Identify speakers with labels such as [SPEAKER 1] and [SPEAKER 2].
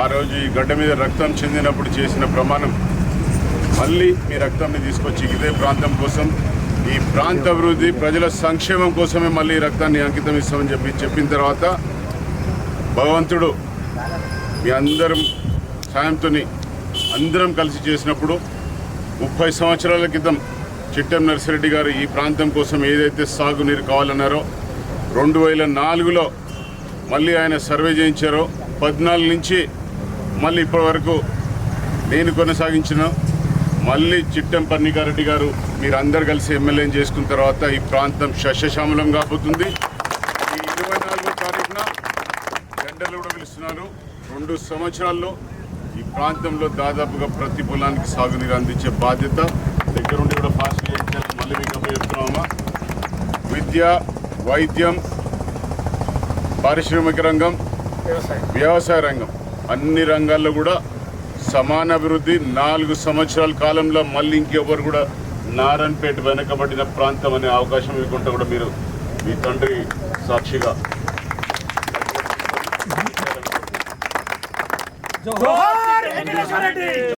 [SPEAKER 1] ఆ రోజు ఈ గడ్డ మీద రక్తం చెందినప్పుడు చేసిన ప్రమాణం. మళ్ళీ మీ రక్తాన్ని తీసుకొచ్చి ఇదే ప్రాంతం కోసం ఈ ప్రాంత అభివృద్ధి ప్రజల సంక్షేమం కోసమే మళ్ళీ ఈ రక్తాన్ని అంకితం ఇస్తామని చెప్పి చెప్పిన తర్వాత భగవంతుడు మీ అందరం సాయంతో అందరం కలిసి చేసినప్పుడు ముప్పై సంవత్సరాల క్రితం చిట్టెం నర్సిరెడ్డి గారు ఈ ప్రాంతం కోసం ఏదైతే సాగునీరు కావాలన్నారో రెండు వేల నాలుగులో మళ్ళీ ఆయన సర్వే చేయించారో పద్నాలుగు నుంచి మళ్ళీ ఇప్పటి వరకు నేను కొనసాగించిన మళ్ళీ చిట్టం పన్నికారెడ్డి గారు మీరు అందరు కలిసి ఎమ్మెల్యేని చేసుకున్న తర్వాత ఈ ప్రాంతం శస్యశ్యామలం కాబోతుంది. ఈ ఇరవై నాలుగో తారీఖున టెండర్లు కూడా పిలుస్తున్నారు. రెండు సంవత్సరాల్లో ఈ ప్రాంతంలో దాదాపుగా ప్రతి పొలానికి సాగునీరు అందించే బాధ్యత. దగ్గరుండి కూడా ఫాస్ట్ చేయించాలని మళ్ళీ మీకు చెప్తున్నామా? విద్య వైద్యం పారిశ్రామిక రంగం వ్యవసాయ రంగం. అన్ని రంగాల్లో కూడా సమాన అభివృద్ధి నాలుగు సంవత్సరాల కాలంలో మళ్ళీ ఇంకెవరు కూడా నారాయణపేట వెనకబడిన ప్రాంతం అనే అవకాశం ఇవ్వకుండా కూడా మీరు మీ తండ్రి సాక్షిగా
[SPEAKER 2] జోహార్